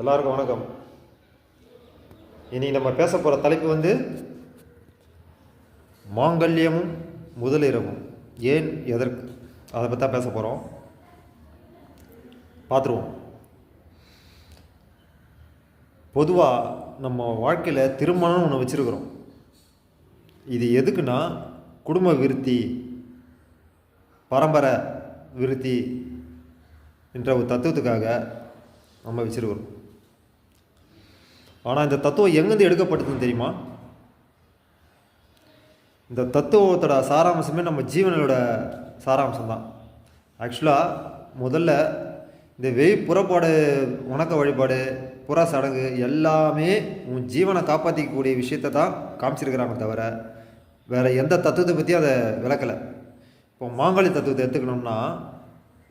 எல்லாருக்கும் வணக்கம். இனி நம்ம பேச போகிற தலைப்பு வந்து மாங்கல்யமும் முதலிரவும். ஏன் எதற்கு? அதை பற்றி தான் பேச போகிறோம் பார்த்துருவோம் பொதுவாக நம்ம வாழ்க்கையில் திருமணம் ஒன்று வச்சுருக்குறோம். இது எதுக்குன்னா குடும்ப விருத்தி பரம்பரை விருத்தி என்ற ஒரு தத்துவத்துக்காக நம்ம வச்சுருக்கிறோம். ஆனால் இந்த தத்துவம் எங்கேருந்து எடுக்கப்பட்டதுன்னு தெரியுமா? இந்த தத்துவத்தோட சாராம்சமே நம்ம ஜீவனோட சாராம்சம் தான் ஆக்சுவலாக முதல்ல இந்த வெய் புறப்பாடு உணக்க வழிபாடு புற சடங்கு எல்லாமே உன் ஜீவனை காப்பாற்றிக்கக்கூடிய விஷயத்த தான் காமிச்சிருக்கிறாங்க தவிர வேறு எந்த தத்துவத்தை பற்றியும் அதை விளக்கலை. இப்போ மாங்காளி தத்துவத்தை எடுத்துக்கணும்னா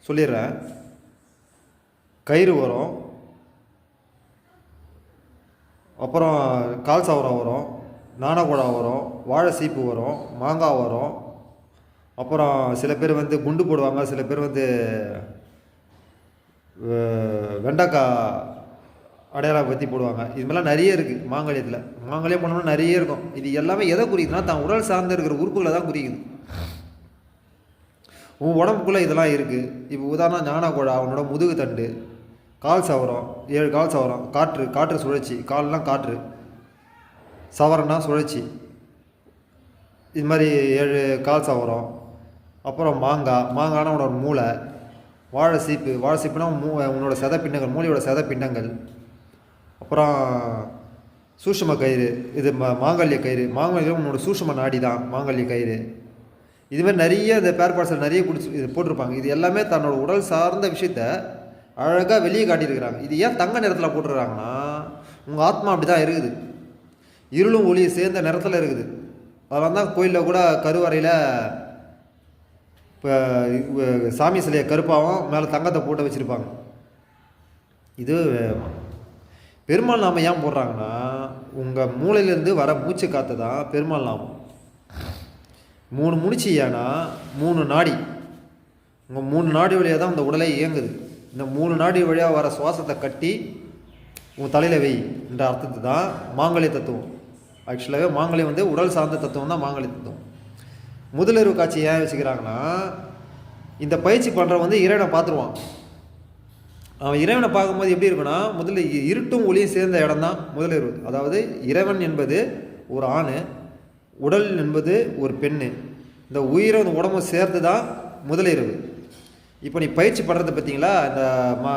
சொல்லிடுறேன். கயிறு வரும் அப்புறம் கால் சவரம் வரும் நாணக்குழா வரும் வாழை சீப்பு வரும் மாங்காய் வரும். அப்புறம் சில பேர் வந்து குண்டு போடுவாங்க சில பேர் வந்து வெண்டைக்காய் அடையாளம் பற்றி போடுவாங்க. இது மாதிரிலாம் நிறைய இருக்குது மாங்கல்யத்தில். மாங்கல்யம் பண்ணோம்னா நிறைய இருக்கும். இது எல்லாமே எதை குறிக்குதுன்னா தான் உடல் சார்ந்து இருக்கிற உறுப்புகளை தான் குறிக்குது. உன் உடம்புக்குள்ளே இதெல்லாம் இருக்குது இப்போ உதாரணம் ஞானக்குழா அவனோட முதுகு தண்டு. கால் சவரம் ஏழு கால் சவரம் காற்று காற்று சுழற்சி கால்லாம் காற்று. சவரம்னா சுழற்சி. இது மாதிரி ஏழு கால் சவரம் அப்புறம் மாங்காய் மாங்காய்னா உன்னோட மூளை. வாழை சீப்பு வாழை சீப்புனா மூ உன்னோட செத பின்னங்கள் மூளையோட செத பின்னங்கள் அப்புறம் சூஷம கயிறு இது மா மாங்கல்ய கயிறு. மாங்கல்யம் உன்னோட சூஷம நாடி தான் மாங்கல்ய கயிறு. இதுமாதிரி நிறைய இந்த பேர் பார்சல் நிறைய குடிச்சு இது போட்டிருப்பாங்க. இது எல்லாமே தன்னோட உடல் சார்ந்த விஷயத்த அழகாக வெளியே காட்டியிருக்கிறாங்க. இது ஏன் தங்க நிறத்தில் போட்டுருக்காங்கன்னா உங்கள் ஆத்மா அப்படி தான் இருக்குது. இருளும் ஒளியும் சேர்ந்த நிறத்தில் இருக்குது. அதெல்லாம் தான் கோயிலில் கூட கருவறையில் இப்போ சாமி சிலையை கருப்பாகவும் மேலே தங்கத்தை போட்டு வச்சுருப்பாங்க. இது பெருமாள் நாமம் ஏன் போடுறாங்கன்னா உங்கள் மூளையிலேருந்து வர மூச்சு காற்று தான் பெருமாள் நாமம். மூணு முடிச்சு ஏன்னா மூணு நாடி. உங்கள் மூணு நாடி வழியாக தான் அந்த உடலே இயங்குது. இந்த மூணு நாடி வழியாக வர சுவாசத்தை கட்டி உன் தலையில் வை என்ற அர்த்தத்தை தான் மாங்கல்ய தத்துவம். ஆக்சுவலாகவே மாங்கல்யம் வந்து உடல் சார்ந்த தத்துவம் தான் மாங்கல்ய தத்துவம். முதலிரவு காட்சி ஏன் வச்சுக்கிறாங்கன்னா இந்த பயிற்சி பண்ணுறவன் வந்து இறைவனை பார்த்துருவான். அவன் இறைவனை பார்க்கும்போது எப்படி இருக்குன்னா முதல்ல இருட்டும் ஒளியும் சேர்ந்த இடம் தான் முதலிரவு அதாவது இறைவன் என்பது ஒரு ஆண் உடல் என்பது ஒரு பெண் இந்த உயிரும் இந்த உடம்பும் சேர்த்து தான் முதலிரவு இப்போ நீ பயிற்சி பண்ணுறது பார்த்தீங்களா? இந்த மா